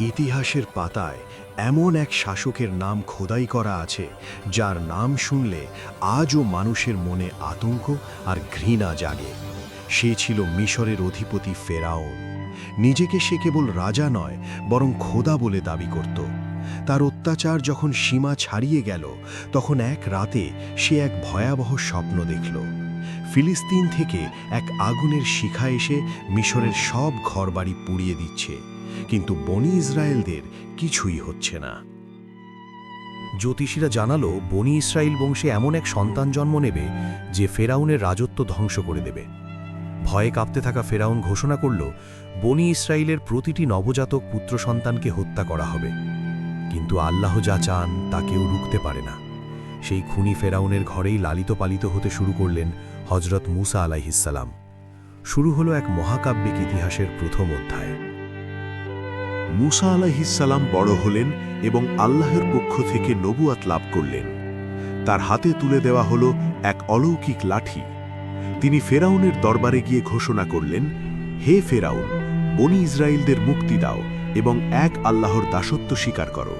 ইতিহাসের পাতায় এমন এক শাসকের নাম খোদাই করা আছে, যার নাম শুনলে আজও মানুষের মনে আতঙ্ক আর ঘৃণা জাগে। সে ছিল মিশরের অধিপতি ফেরাউন। নিজেকে সে কেবল রাজা নয়, বরং খোদা বলে দাবি করত। তার অত্যাচার যখন সীমা ছাড়িয়ে গেল, তখন এক রাতে সে এক ভয়াবহ স্বপ্ন দেখল। ফিলিস্তিন থেকে এক আগুনের শিখা এসে মিশরের সব ঘরবাড়ি পুড়িয়ে দিচ্ছে। কিন্তু বনি ইসরায়েলদের কিছুই হচ্ছে না। জ্যোতিষীরা জানালো, বনি ইসরায়েল বংশে এমন এক সন্তান জন্ম নেবে যে ফেরাউনের রাজত্ব ধ্বংস করে দেবে। ভয়ে কাঁপতে থাকা ফেরাউন ঘোষণা করল, বনি ইসরায়েলের প্রতিটি নবজাতক পুত্র সন্তানকে হত্যা করা হবে। কিন্তু আল্লাহ যা চান, তা কেউ রুখতে পারে না। সেই খুনি ফেরাউনের ঘরেই লালিত পালিত হতে শুরু করলেন হজরত মুসা আলাইহিসাল্লাম শুরু হলো এক মহাকাব্যিক ইতিহাসের প্রথম অধ্যায়। মুসা আলাহিসাল্লাম বড় হলেন এবং আল্লাহর পক্ষ থেকে নবুয়াত লাভ করলেন। তার হাতে তুলে দেওয়া হল এক অলৌকিক লাঠি। তিনি ফেরাউনের দরবারে গিয়ে ঘোষণা করলেন, হে ফেরাউন, বনি ইসরায়েলদের মুক্তি দাও এবং এক আল্লাহর দাসত্ব স্বীকার করো।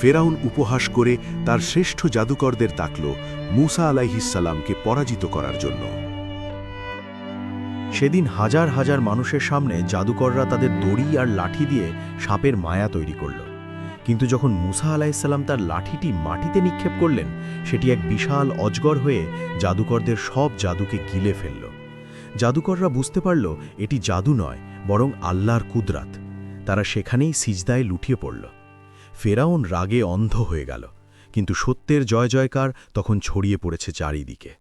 ফেরাউন উপহাস করে তার শ্রেষ্ঠ জাদুকরদের তাকল মুসা আলাইহিসাল্লামকে পরাজিত করার জন্য। সেদিন হাজার হাজার মানুষের সামনে জাদুকররা তাদের দড়ি আর লাঠি দিয়ে সাপের মায়া তৈরি করল। কিন্তু যখন মুসা আলাইসাল্লাম তার লাঠিটি মাটিতে নিক্ষেপ করলেন, সেটি এক বিশাল অজগর হয়ে জাদুকরদের সব জাদুকে গিলে ফেলল। জাদুকররা বুঝতে পারল, এটি জাদু নয়, বরং আল্লাহর কুদরাত। তারা সেখানেই সিজদায় লুটিয়ে পড়ল। ফেরাউন রাগে অন্ধ হয়ে গেল, কিন্তু সত্যের জয় জয়কার তখন ছড়িয়ে পড়েছে চারিদিকে।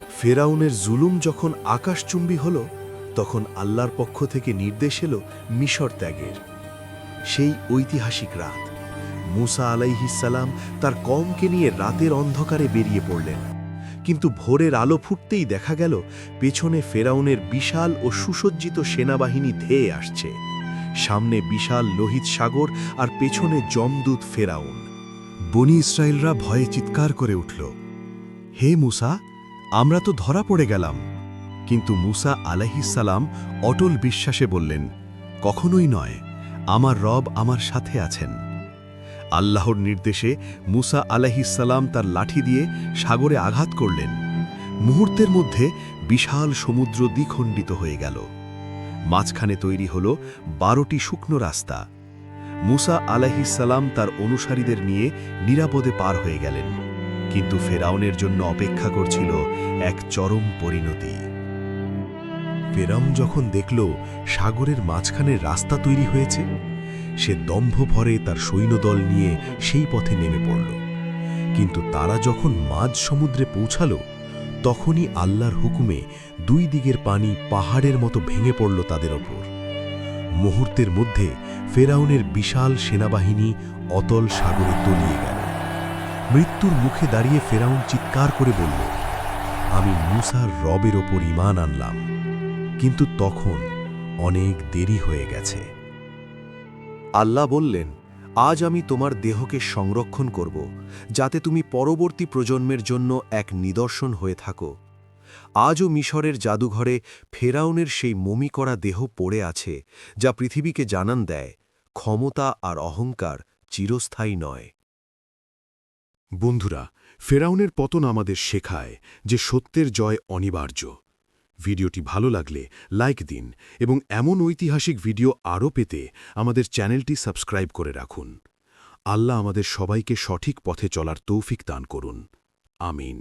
ফেরাউনের জুলুম যখন আকাশচুম্বী হল, তখন আল্লাহর পক্ষ থেকে নির্দেশ এলো মিশর ত্যাগের। সেই ঐতিহাসিক রাত। মুসা আলাইহিসাল্লাম তার কমকে নিয়ে রাতের অন্ধকারে বেরিয়ে পড়লেন। কিন্তু ভোরের আলো ফুটতেই দেখা গেল, পেছনে ফেরাউনের বিশাল ও সুসজ্জিত সেনাবাহিনী ধেয়ে আসছে। সামনে বিশাল লোহিত সাগর আর পেছনে জমদূত ফেরাউন। বনি ইসরায়েলরা ভয়ে চিৎকার করে উঠল, হে মুসা আমরা তো ধরা পড়ে গেলাম। কিন্তু মুসা আলাহিসাল্লাম অটল বিশ্বাসে বললেন, কখনোই নয়, আমার রব আমার সাথে আছেন। আল্লাহর নির্দেশে মুসা আলাহিসাল্লাম তার লাঠি দিয়ে সাগরে আঘাত করলেন। মুহূর্তের মধ্যে বিশাল সমুদ্র দ্বিখণ্ডিত হয়ে গেল। মাঝখানে তৈরি হল বারোটি শুকনো রাস্তা। মুসা আলাহিসাল্লাম তার অনুসারীদের নিয়ে নিরাপদে পার হয়ে গেলেন। কিন্তু ফেরাউনের জন্য অপেক্ষা করছিল এক চরম পরিণতি। ফেরাউন যখন দেখল সাগরের মাঝখানে রাস্তা তৈরি হয়েছে, সে দম্ভ ভরে তার সৈন্যদল নিয়ে সেই পথে নেমে পড়ল। কিন্তু তারা যখন মাঝ সমুদ্রে পৌঁছাল, তখনই আল্লাহর হুকুমে দুই দিকের পানি পাহাড়ের মতো ভেঙে পড়ল তাদের ওপর। মুহূর্তের মধ্যে ফেরাউনের বিশাল সেনাবাহিনী অতল সাগরে তলিয়ে গেল। মৃত্যুর মুখে দাঁড়িয়ে ফেরাউন চিৎকার করে বলল, আমি মুসার রবের ওপর ইমান আনলাম, কিন্তু তখন অনেক দেরি হয়ে গেছে। আল্লাহ বললেন, আজ আমি তোমার দেহকে সংরক্ষণ করব, যাতে তুমি পরবর্তী প্রজন্মের জন্য এক নিদর্শন হয়ে থাকো। আজও মিশরের জাদুঘরে ফেরাউনের সেই মমি করা দেহ পড়ে আছে, যা পৃথিবীকে জানান দেয়, ক্ষমতা আর অহংকার চিরস্থায়ী নয়। বন্ধুরা, ফেরাউনের পতন আমাদের শেখায় যে সত্যের জয় অনিবার্য। ভিডিওটি ভালো লাগলে লাইক দিন এবং এমন ঐতিহাসিক ভিডিও আরও পেতে আমাদের চ্যানেলটি সাবস্ক্রাইব করে রাখুন। আল্লাহ আমাদের সবাইকে সঠিক পথে চলার তৌফিক দান করুন। আমিন।